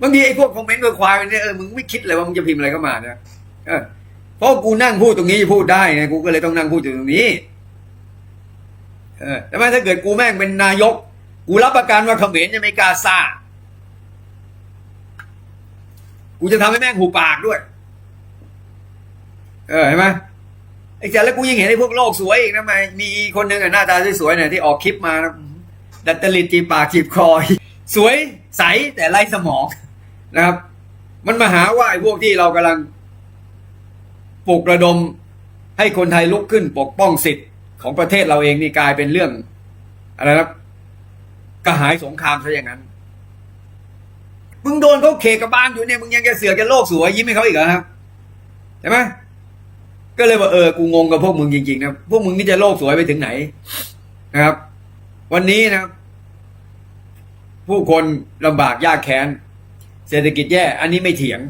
บางทีไอ้พวกคอมเมนต์ควายเนี่ยเออมึงไม่คิดเลยว่ามึงจะพิมพ์อะไรเข้ามานะเออเพราะกูนั่งพูดตรงนี้พูดได้ไงกูก็เลยต้องนั่งพูดอยู่ตรงนี้ เออแต่ว่าถ้าเกิดกูแม่งเป็นนายก กูรับประกันว่าเขมรจะไม่กล้าซ่ากูจะทำให้แม่งหูปากด้วย เออเห็นไหมไอ้เจ้าแล้วกูยังเห็นไอ้พวกโลกสวยอีกนะมามีคนหนึ่งหน้าตาสวยๆเนี่ยที่ออกคลิปมานะดัดจริตจีปากจีบคอย สวยใสแต่ไร้สมอง นะครับ มันมาหาว่าไอ้พวกที่เรากำลังปลุกระดมให้คนไทยลุกขึ้นปกป้องสิทธิ์ของประเทศเราเองนี่กลายเป็นเรื่องอะไรนะกระหายสงครามซะอย่างนั้น มึงโดนเขาเคกระบาลอยู่เนี่ยมึงยังจะเสือกจะโลกสวยยิ้มให้เขาอีกเหรอครับใช่ไหมก็เลยว่าเออกูงงกับพวกมึงจริงๆนะพวกมึงนี่จะโลกสวยไปถึงไหนนะครับ วันนี้นะ ผู้คนลำบากยากแค้น เศรษฐกิจแย่ อันนี้ไม่เถียง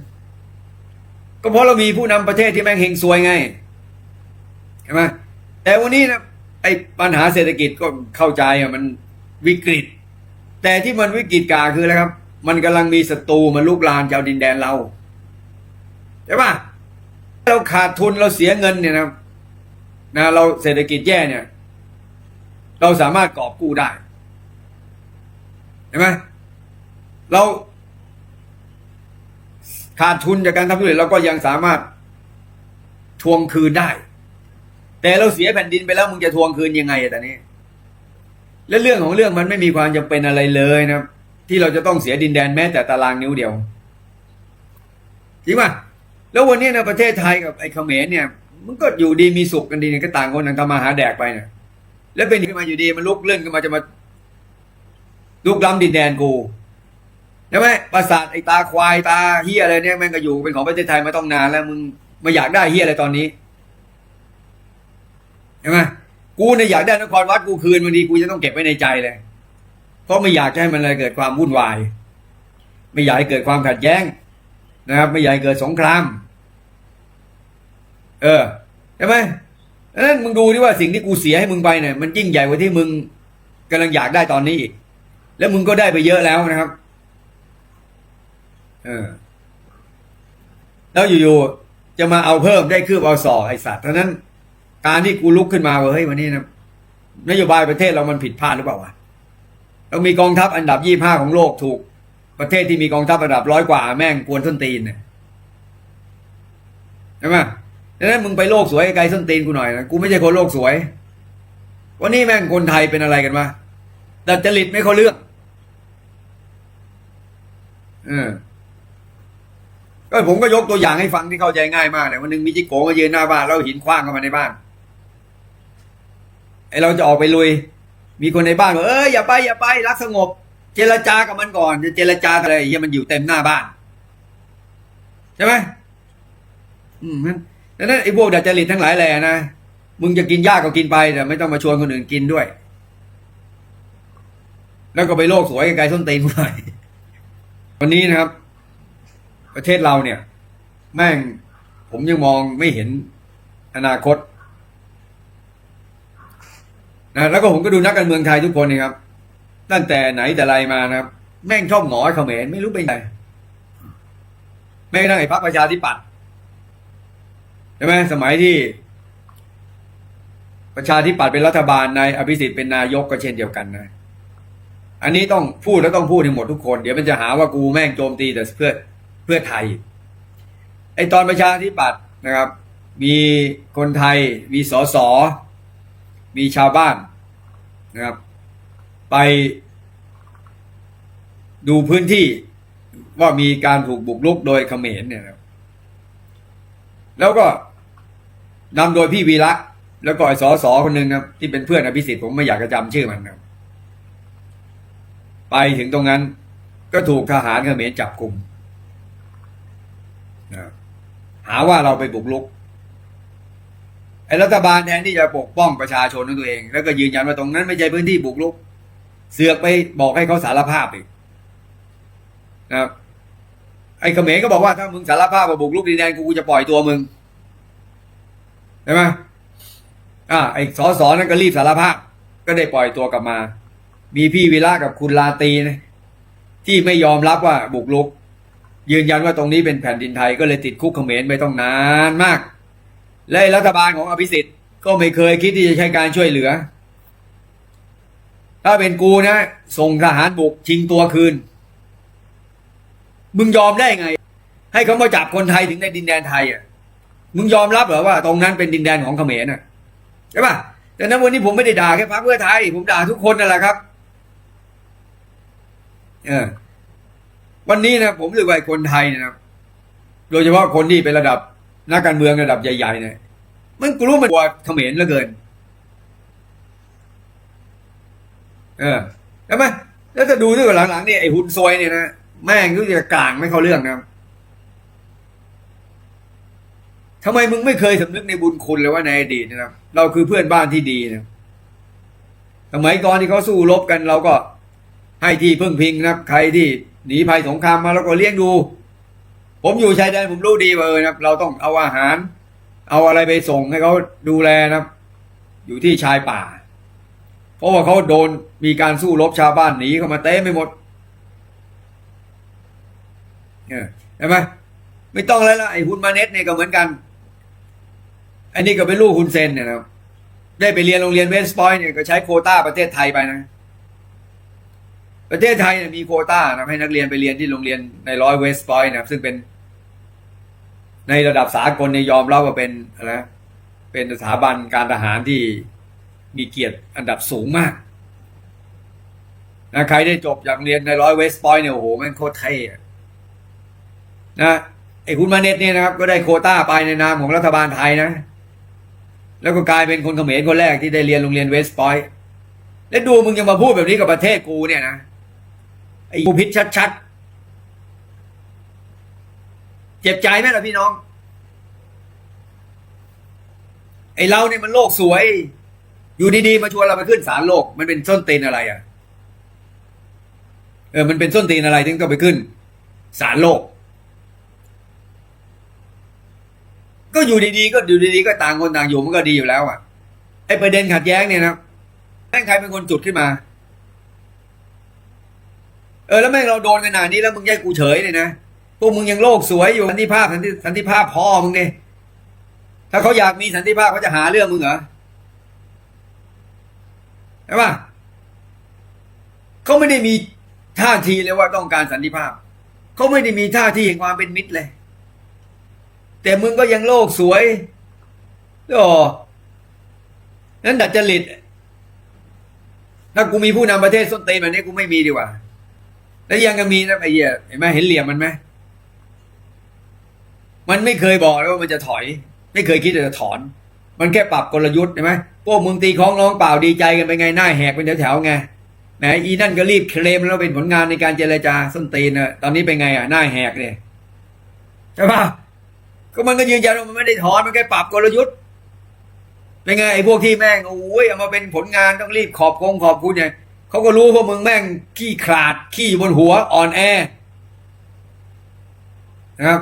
ก็เพราะเรามีผู้นำประเทศที่แม่งเฮงซวยไงใช่ไหมแต่วันนี้นะไอ้ปัญหาเศรษฐกิจก็เข้าใจอะมันวิกฤต แต่ที่มันวิกฤตกาคืออะไรครับ มันกำลังมีศัตรูมาลุกลานชาวดินแดนเราใช่ปะเราขาดทุนเราเสียเงินเนี่ยนะนะเราเศรษฐกิจแย่เนี่ย เราสามารถกอบกู้ได้เห็นไหมเรา ขาดทุนจากการทำธุรกิจเราก็ยังสามารถทวงคืนได้ แต่เราเสียแผ่นดินไปแล้วมึงจะทวงคืนยังไงตอนนี้ และเรื่องของเรื่องมันไม่มีความจำเป็นอะไรเลยนะที่เราจะต้องเสียดินแดนแม้แต่ตารางนิ้วเดียวจริงป่ะแล้ววันนี้นะประเทศไทยกับไอ้เขมรเนี่ย มันก็อยู่ดีมีสุขกันดีเนี่ยก็ต่างคนต่างทำมาหาแดกไปเนี่ยแล้วเป็นขึ้นมาอยู่ดีมันลุกเลื่อนขึ้นมาจะมาลุกล้ำดินแดนกู ช่ไหมประสาทไอ้ตาควายตาเฮียอะไรเนี่ยแม่งก็อยู่เป็นของประเทศไทยมาต้องนานแล้วมึงมาอยากได้เฮียอะไรตอนนี้ใช่ไหมกูเนี่ยอยากได้นครวัดกูคืนวันดีกูจะต้องเก็บไว้ในใจเลยเพราะไม่อยากให้มันอะไรเกิดความวุ่นวาย ไม่อยากให้เกิดความขัดแย้ง นะครับ ไม่อยากให้เกิดสงคราม เออใช่ไหมนั้นมึงดูดิว่าสิ่งที่กูเสียให้มึงไปเนี่ยมันยิ่งใหญ่กว่าที่มึงกำลังอยากได้ตอนนี้อีกแล้วมึงก็ได้ไปเยอะแล้วนะครับ เออ แล้วอยู่ๆจะมาเอาเพิ่มได้คืบเอาสอไอสัตว์เพราะนั้น การที่กูลุกขึ้นมาว่าเฮ้ยวันนี้นะนโยบายประเทศเรามันผิดพลาดหรือเปล่าวะเรามีกองทัพอันดับยี่ห้าของโลกถูก ประเทศที่มีกองทัพอันดับร้อยกว่าแม่งกวนส้นตีนเนี่ยใช่ไหมดังนั้นมึงไปโลกสวยไกลส้นตีนกูหน่อยนะกูไม่ใช่คนโลกสวย วันนี้แม่งคนไทยเป็นอะไรกันวะดัดจริตไม่เขาเลือก เออ ก็ผมก็ยกตัวอย่างให้ฟังที่เข้าใจง่ายมากเลยวันหนึ่งมีจิโกมายืนหน้าบ้านแล้วหินคว้างเข้ามาในบ้านไอเราจะออกไปลุย มีคนในบ้านบอกเอออย่าไปอย่าไปรักสงบ เจรจากับมันก่อน จะเจรจาอะไรเฮียมันอยู่เต็มหน้าบ้านใช่ไหมอืมนั้นนั้นไอ้พวกดัดจริตทั้งหลายแหล่นะมึงจะกินยากก็กินไปแต่ไม่ต้องมาชวนคนอื่นกินด้วย แล้วก็ไปโลกสวยไกลๆส้นตีนหน่อยวันนี้นะครับ ประเทศเราเนี่ย แม่งผมยังมองไม่เห็นอนาคตนะแล้วก็ผมก็ดูนักการเมืองไทยทุกคนนะครับตั้งแต่ไหนแต่ไรมานะครับ แม่งชอบหงอเขมรไม่รู้เป็นไงแม่งนั่งไอ้พรรคประชาธิปัตย์ใช่ไหมสมัยที่ ประชาธิปัตย์เป็นรัฐบาลนายอภิสิทธิ์เป็นนายกก็เช่นเดียวกันนะ อันนี้ต้องพูดแล้วต้องพูดให้หมดทุกคน เดี๋ยวมันจะหาว่ากูแม่งโจมตีแต่เพื่อ เพื่อไทย ไอตอนประชาธิปัตย์นะครับ มีคนไทย มีสสมีชาวบ้านนะครับ ไปดูพื้นที่ว่ามีการถูกบุกรุกโดยเขมรเนี่ยนะแล้วก็นำโดยพี่วีระแล้วก็ไอ้สอสอคนหนึ่งครับที่เป็นเพื่อนอภิสิทธิ์ผมไม่อยากจะจำชื่อมันครับไปถึงตรงนั้นก็ถูกทหารเขมรจับกลุ่ม หาว่าเราไปบุกรุกไอ้รัฐบาลแทนที่จะปกป้องประชาชนของตัวเอง แล้วก็ยืนยันว่าตรงนั้นไม่ใช่พื้นที่บุกรุก เสือกไปบอกให้เขาสารภาพอีกนะครับไอ้เขมรก็บอกว่าถ้ามึงสารภาพว่าบุกรุกดินแดนกูกูจะปล่อยตัวมึงใช่ไหมอ่าไอ้สอสอนั่นก็รีบสารภาพ ก็ได้ปล่อยตัวกลับมา มีพี่วิระกับคุณลาตีนะที่ไม่ยอมรับว่าบุกรุก ยืนยันว่าตรงนี้เป็นแผ่นดินไทยก็เลยติดคุกเขมรไปต้องนานมาก และรัฐบาลของอภิสิทธิ์ก็ไม่เคยคิดที่จะใช้การช่วยเหลือ ถ้าเป็นกูนะ ส่งทหารบุกชิงตัวคืน มึงยอมได้ไง ให้เขามาจับคนไทยถึงในดินแดนไทยอะมึงยอมรับเหรอว่า ตรงนั้นเป็นดินแดนของเขมรน่ะใช่ป่ะแต่นั้นวันนี้ผมไม่ได้ด่าแค่พรรคเพื่อไทย ผมด่าทุกคนนั่นแหละครับ เออ วันนี้นะผมรู้สึกว่าคนไทยเนยนะครับโดยเฉพาะคนที่เป็นระดับนักการเมืองระดับใหญ่ๆเนี่ยมันกรู้มันกลัวเขมรเหลือเกิน เออใช่ไหมแล้วจะดูด้วยว่หลังๆเนี่ยไอ้หุ่นซวยเนี่ยนะแม่งก็จะกลางไม่เข้าเรื่องนะทำไมมึงไม่เคยสำนึกในบุญคุณเลยว่าในอดีตนะครับเราคือเพื่อนบ้านที่ดีนะสมัยก่อนที่เขาสู้รบกันเราก็ให้ที่พึ่งพิงนะครับ ใครที่ หนีภัยสงครามมาเราก็เลี้ยงดู ผมอยู่ชายแดนผมรู้ดีว่าเออนะครับ เราต้องเอาอาหาร เอาอะไรไปส่งให้เขาดูแลนะครับ อยู่ที่ชายป่า เพราะว่าเขาโดนมีการสู้รบชาวบ้านหนีเข้ามาเต้ไม่หมดเห็นไหมไม่ต้องแล้วละไอ้ฮุนมาเน็ตเนี่ยก็เหมือนกัน อันนี้ก็เป็นลูกฮุนเซนเนี่ยนะครับได้ไปเรียนโรงเรียนเวสต์พอยต์เนี่ยก็ใช้โคต้าประเทศไทยไปนะ ประเทศไทยมีโคต้านะให้นักเรียนไปเรียนที่โรงเรียนในร้อยเวสต์พอยต์นะครับซึ่งเป็นในระดับสากลเนี่ยยอมรับว่าเป็นอะไรเป็นสถาบันการทหารที่มีเกียรติอันดับสูงมากนะใครได้จบจากเรียนในร้อยเวสต์พอยต์เนี่ยโอ้โหแม่งโคตรเท่นะไอ้คุณมาเน็ตเนี่ยนะครับ ก็ได้โคต้าไปในนามของรัฐบาลไทยนะ แล้วก็กลายเป็นคนเขมรคนแรกที่ได้เรียนโรงเรียนเวสต์พอยต์แล้วดูมึงยังมาพูดแบบนี้กับประเทศกูเนี่ยนะ ไอ้กูพิษชัดๆ เจ็บใจไหมล่ะพี่น้อง ไอ้เราเนี่ยมันโลกสวย อยู่ดีๆ มาชวนเราไปขึ้นศาลโลก มันเป็นส้นตีนอะไรอะ เออ มันเป็นส้นตีนอะไรถึงต้องไปขึ้นศาลโลก ก็อยู่ดีๆ ก็อยู่ดีๆ ก็ต่างคนต่างอยู่มันก็ดีอยู่แล้วอะ ไอ้ประเด็นขัดแย้งเนี่ยนะแม่งใครเป็นคนจุดขึ้นมา เออแล้วแม่งเราโดนขนาดนี้แล้วมึงแยกกูเฉยเลยนะพวกมึงยังโลกสวยอยู่สันติภาพสันติสันติภาพพ่อมึงเนี่ยถ้าเขาอยากมีสันติภาพเขาจะหาเรื่องมึงเหรอใช่ปะเขาไม่ได้มีท่าทีเลยว่าต้องการสันติภาพเขาไม่ได้มีท่าทีแห่งความเป็นมิตรเลย แต่มึงก็ยังโลกสวยโอ้นั้นดัดจริตถ้ากูมีผู้นำประเทศส้นเตนแบบนี้กูไม่มีดีกว่า แล้วยังก็มีนะไอ้เหี้ยเห็นไหมเห็นเหลี่ยมมันไหมมันไม่เคยบอกเลยว่ามันจะถอย ไม่เคยคิดจะถอน มันแค่ปรับกลยุทธ์ใช่ไหมพวกมึงตีของร้องเปล่าดีใจกันไปไงหน้าแหกเป็นแถวๆไงแหมอีนั่นก็รีบเคลมแล้วเป็นผลงานในการเจรจาส้นตีนนะตอนนี้เป็นไงอะหน้าแหกเลยใช่ปะก็มันก็ยืนยันว่ามันไม่ได้ถอนมันแค่ปรับกลยุทธ์เป็นไงไอ้พวกที่แม่งโอ้ยเอามาเป็นผลงานต้องรีบขอบคงขอบคุณเนี่ย เขาก็รู้ว่ามึงแม่งขี้ขลาดขี้บนหัวอ่อนแอนะครับ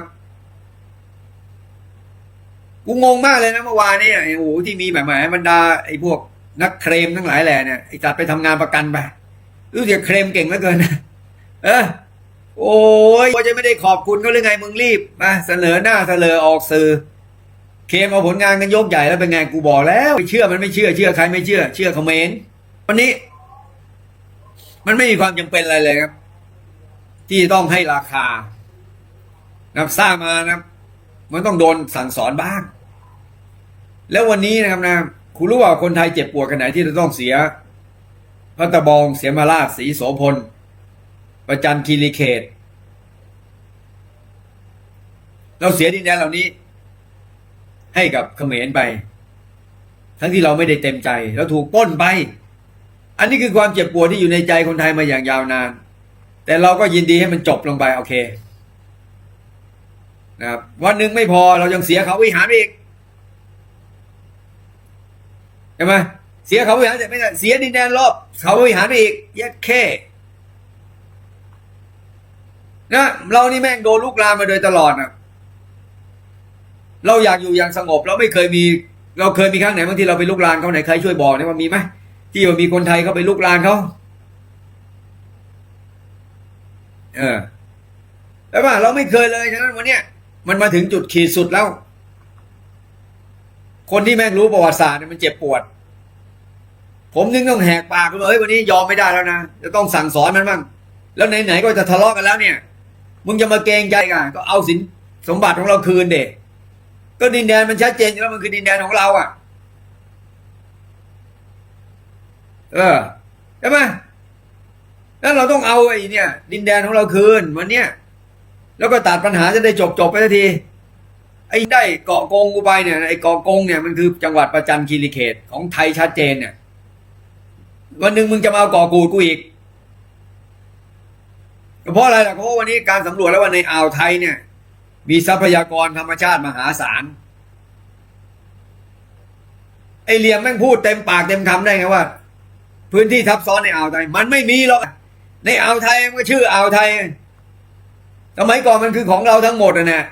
กูงงมากเลยนะเมื่อวานนี่ยไอ้โอ้โหที่มีแบบแหมบรรดาไอ้พวกนักเคลมทั้งหลายแหล่เนี่ยไอ้จัดไปทำงานประกันไปรู้สึกเคลมเก่งเหลือเกินนะเออโอ้ยว่าจะไม่ได้ขอบคุณเขาหรือไงมึงรีบมาเสนอหน้าเสนอออกสื่อเคลมเอาผลงานกันยกใหญ่แล้วเป็นไงกูบอกแล้วไม่เชื่อมันไม่เชื่อเชื่อใครไม่เชื่อ เชื่อคอมเขมรวันนี้ มันไม่มีความจำเป็นอะไรเลยครับ ที่ต้องให้ราคานับสร้างมานะครับมันต้องโดนสั่งสอนบ้าง แล้ววันนี้นะครับนะคุณรู้ว่าคนไทยเจ็บปวดขนาดไหนที่จะต้องเสียพระตบองเสียมาราชสีโสพล ประจันคีรีเขต เราเสียดินแดนเหล่านี้ ให้กับเขมรไป ทั้งที่เราไม่ได้เต็มใจ เราถูกป้นไป อันนี้คือความเจ็บปวดที่อยู่ในใจคนไทยมาอย่างยาวนาน แต่เราก็ยินดีให้มันจบลงไปโอเคนะครับวันหนึ่งไม่พอเรายังเสียเขาวิหารอีกใช่ไหมเสียเขาวิหารเสร็จไม่ได้เสียดินแดนรอบเขาวิหารไปอีกเย็ดแค่นะเรานี่แม่งโดนลุกลามมาโดยตลอดนะเราอยากอยู่อย่างสงบ เราไม่เคยมี เราเคยมีครั้งไหนบางทีเราไปลุกลานเขาไหนใครช่วยบอกได้ว่ามีไหม ที่ว่ามีคนไทยเขาไปลุกลานเขาเออใช่ป่ะเราไม่เคยเลยฉะนั้นวันเนี้ยมันมาถึงจุดขีดสุดแล้ว คนที่แม่งรู้ประวัติศาสตร์เนี่ยมันเจ็บปวด ผมนึงต้องแหกปากเลยเฮ้ยวันนี้ยอมไม่ได้แล้วนะจะต้องสั่งสอนมันบ้างแล้วไหนๆก็จะทะเลาะกันแล้วเนี่ยมึงจะมาเกงใจกันก็เอาสินสมบัติของเราคืนเด็ก็ดินแดนมันชัดเจนอยู่แล้วมันคือดินแดนของเราอะ เออใช่ไหมแล้วเราต้องเอาไอ้เนี่ย ดินแดนของเราคืนวันเนี้ยแล้วก็ตัดปัญหาจะได้จบจบไปสักที ไอ้ได้เกาะกงกูไปเนี่ยไอ้เกาะกงเนี่ยมันคือจังหวัดประจันคีรีเขตของไทยชัดเจนเนี่ยวันหนึ่งมึงจะมาเอาเกาะกูดกูอีกเพราะอะไรล่ะเพราะวันนี้การสำรวจแล้วว่าในอ่าวไทยเนี่ย มีทรัพยากรธรรมชาติมหาศาลไอเหลี่ยมแม่งพูดเต็มปากเต็มคำได้ไงว่า พื้นที่ทับซ้อนในอ่าวไทย มันไม่มีหรอกในอ่าวไทยมันก็ชื่ออ่าวไทยสมัยก่อนมันคือของเราทั้งหมดนะเนี่ย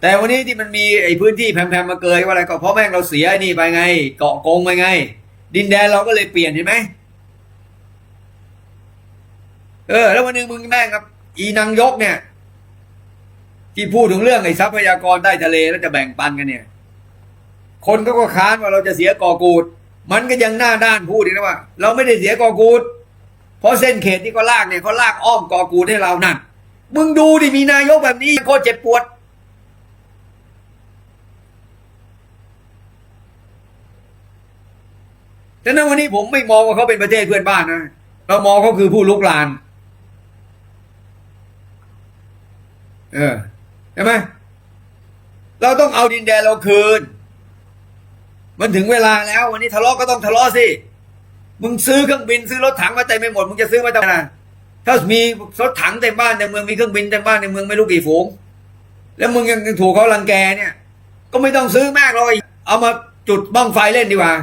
แต่วันนี้ที่มันมีไอ้พื้นที่แพมๆมาเกยว่าอะไรก็เพราะแม่งเราเสียนี่ไปไง เกาะกงไปไง ดินแดนเราก็เลยเปลี่ยนเห็นไหมเออ แล้ววันหนึงมึงแม่งครับ อีนางยกเนี่ย ที่พูดถึงเรื่องไอ้ทรัพยากรใต้ทะเลแล้วจะแบ่งปันกันเนี่ย คนก็ก็ค้านว่าเราจะเสียกอกูด มันก็ยังหน้าด้านพูดอีกนะว่า เราไม่ได้เสียกอกูดเพราะเส้นเขตที่เขาลากเนี่ยเขาลากอ้อมกอกูดให้เรานั่นมึงดูดิมีนายกแบบนี้โคตรเจ็บปวดฉะนั้นวันนี้ผมไม่มองว่าเขาเป็นประเทศเพื่อนบ้านนะ เรามองเขาคือผู้ลุกลาน เออใช่ไหมเราต้องเอาดินแดนเราคืน มันถึงเวลาแล้ว วันนี้ทะเลาะก็ต้องทะเลาะสิ มึงซื้อเครื่องบินซื้อรถถังมาเต็มไปหมด มึงจะซื้อมาทำไมนะถ้ามีรถถังเต็มบ้านในเมืองมีเครื่องบินเต็มบ้านในเมืองไม่รู้กี่ฝูง แล้วมึงยังถูกเขารังแกเนี่ย ก็ไม่ต้องซื้อมากเลยเอามาจุดบ้องไฟเล่นดีกว่า